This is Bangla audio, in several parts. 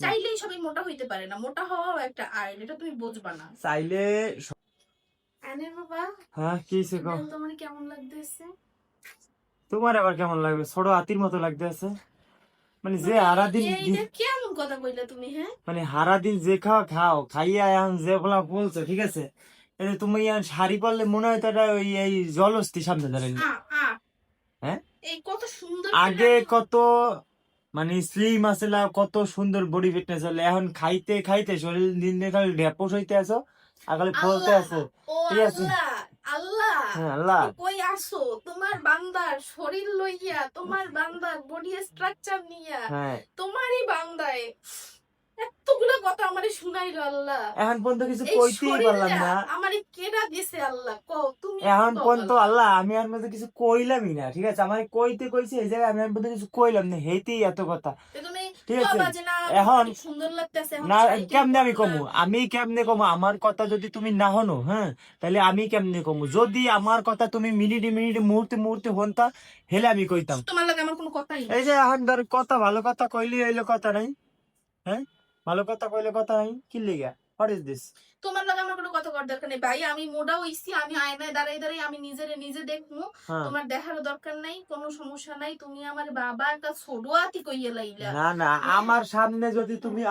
চাইলেই সবাই মোটা হইতে পারে না। মোটা হওয়াও একটা আইন এটা তুমি বুঝবা না। চাইলে আনের বাবা। হ্যাঁ কি কও? বল তোমার কেমন লাগতেছে? তোমার আবার কেমন লাগবে? ছোট হাতির মতো লাগতে আছে মানে যে হারা দিন এইটা কেমন কথা কইলা তুমি হ্যাঁ? মানে হারা দিন যে খাও খাও। খাইয়া এখন যে বলা বলছো ঠিক আছে? এই তুমি এখন শাড়ি পরলে মনে হয় তারা ওই এই জলস্তি সামনে আ হ্যাঁ? এই কত সুন্দর আগে কত মানে স্লিম আছিল কত সুন্দর বডি ফিটনেস হলে। এখন খাইতে খাইতে শরীর দিন দিন খালি ঢেপস হইতে আছো আর খালি ফলতে আসো ঠিক আছে। আল্লাহ আল্লাহ। হ্যাঁ আল্লাহ। কই আসো তোমার বান্দার শরীর লইয়া তোমার বান্দার বডি স্ট্রাকচার নিয়া হ্যাঁ। তোমারই বান্দায়। কথা আমারে শুনাইলো আল্লাহ। এখন পর্যন্ত কিছু কইতেই পারলাম না। আমারে কেডা দিছে আল্লাহ? কও তুমি এখন পর্যন্ত আল্লাহ। আমি আর মধ্যে কিছু কইলামই না ঠিক আছে? আমার কইতে কইছে এই জায়গায় আমি আর মধ্যে কিছু কইলাম না হেইতেই এত কথা। তুমি ঠিক আছে? এখন- সুন্দর লাগতেছে না কেমনে আমি কমু? আমি কেমনে কমু? আমার কথা যদি তুমি না হনো হ্যাঁ তাহলে আমি কেমনে কমু? যদি আমার কথা তুমি মিনিটে মিনিটে মুহূর্তে মুহূর্তে হনতা হেলে আমি কইতাম। তোমার লাগে আমার কোনো কথাই এই যে এখন ধর কথা ভালো কথা কইলি হইল কথা নাই হ্যাঁ? ভালো কথা কইলে কথা নাই কি লিগা? হোয়াট ইজ দিস তোমার লাগে আমার কোনো কথা করার দরকার নেই ভাই। আমি মোটা হইছি আমি আয়নায় দাঁড়াই দাঁড়াই আমি নিজেরে নিজে দেখব হ্যাঁ। তোমার দেখার দরকার নাই কোনো সমস্যা নাই। তুমি আমার বাবা একটা ছোট আতি কইয়া লাইলা। না না আমার সামনে যদি তুমি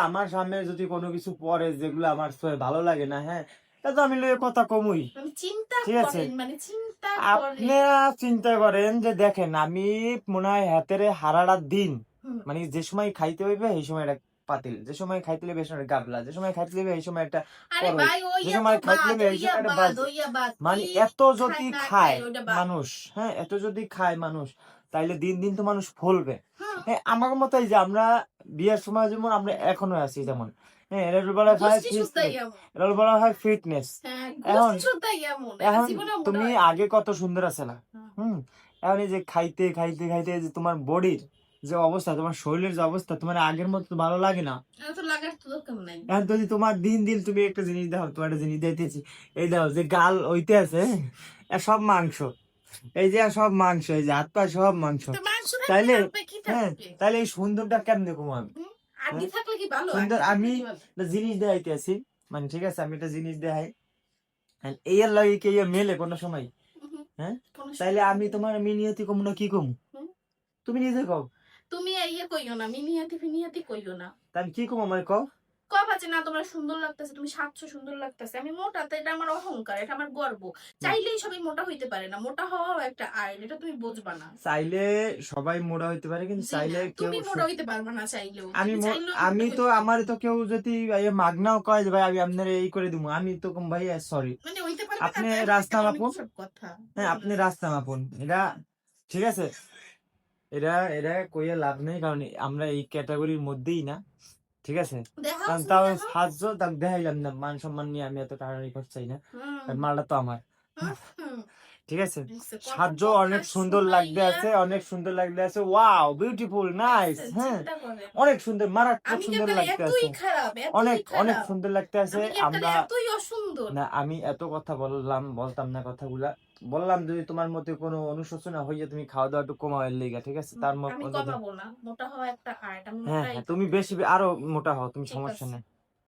আমার সামনে যদি কোনো কিছু পরে যেগুলো আমার সে ভালো লাগে না হ্যাঁ তা তো আমি লয়ে কথা কমুই। চিন্তা ঠিক আছে। করেন মানে চিন্তা আপনি করেন। চিন্তা করেন যে দেখেন আমি মনে হয় হাতের হারাটা দিন। মানে যে সময় খাইতে হইবে সেই সময় পাতিল। যে সময় খাইতে সেই সময় গাবলা। যে সময় খাইতে হইবে সেই সময় একটা আরে ভাই ওই যে সময় খাইতে বাদ হবে, এই। ওইয়া বাদ মানে এত যদি খায়। মানুষ হ্যাঁ এত যদি খায় মানুষ তাইলে দিন দিন তো মানুষ ফলবে। হ্যাঁ। আমার মতো যে আমরা বিয়ের সময় যেমন আমরা এখনও আছি যেমন হ্যাঁ বলা হয় বলা হয় ফিটনেস হ্যাঁ, এখন- তুমি আগে কত সুন্দর আছে না হুম। হুম এখন এই যে খাইতে খাইতে খাইতে যে তোমার বডির যে অবস্থা তোমার শরীরের যে অবস্থা তোমার আগের মতো ভালো লাগে না। এখন যদি তোমার দিন দিন তুমি একটা জিনিস দাও তোমার একটা জিনিস দিতেছি এই দাও যে গাল ওইতে আছে সব মাংস। এই যে সব মাংস এই যে হাত পা সব মাংস। তাইলে হ্যাঁ? তাহলে এই সুন্দরটা কেমনে কমো আমি আড্ডি থাকলে কি ভালো? সুন্দর, আমি- জিনিস দেখাইতে আছি মানে ঠিক আছে আমি একটা জিনিস দেখাই। এই লাগে কে মেলে কোনো সময়? হ্যাঁ? তাইলে আমি তোমার মিনিয়তি কম না কি কম? তুমি নিজে কও। তুমি ইয়ে কইও না মিনিয়াতি ফিনিয়াতি কইও না। আমি কি কম আমার কও? কবা যে না তোমার সুন্দর লাগতেছে তুমি সাতশো সুন্দর লাগতেছে। আমি মোটা তো এটা আমার অহংকার এটা আমার গর্ব। চাইলেই সবাই মোটা হইতে পারে না মোটা হওয়াও একটা আইন এটা তুমি বুঝবা না। চাইলে সবাই মোটা হইতে পারে কিন্তু চাইলে কেউ তুমি মোটা হইতে পারবা না চাইলেও। আমি আমি তো আমার তো কেউ যদি মাগনাও কয় যে ভাই আমি আপনার এই করে দিব আমি তো কম ভাই সরি মানে আপনি রাস্তা মাপুন। সব কথা। হ্যাঁ আপনি রাস্তা মাপুন। এটা ঠিক আছে? এরা এরা কইয়া লাভ নেই কারণ আমরা এই ক্যাটাগরির মধ্যেই না ঠিক আছে? কারণ তাও সাহায্য তাকে দেখাইলাম না মান সম্মান নিয়ে আমি এত টানাটানি চাই না। মালটা তো আমার। ঠিক আছে? সাহায্য অনেক সুন্দর লাগতে আছে অনেক সুন্দর লাগতে আছে। ওয়াও বিউটিফুল নাইস হ্যাঁ। অনেক সুন্দর মারাত্মক সুন্দর লাগতে আছে। অনেক অনেক সুন্দর লাগতে আছে। আমরা এতই অসুন্দর না আমি এত কথা বললাম বলতাম না কথাগুলা। বললাম যদি তোমার মধ্যে কোনো অনুশোচনা হইয়া তুমি খাওয়া দাওয়া একটু কমাওয়ার লেগা ঠিক আছে? তার আমি মধ্যে কমাবো মোটা হওয়া একটা আর্ট আমি হ্যাঁ হ্যাঁ তুমি বেশি আরও মোটা হও তুমি সমস্যা নেই।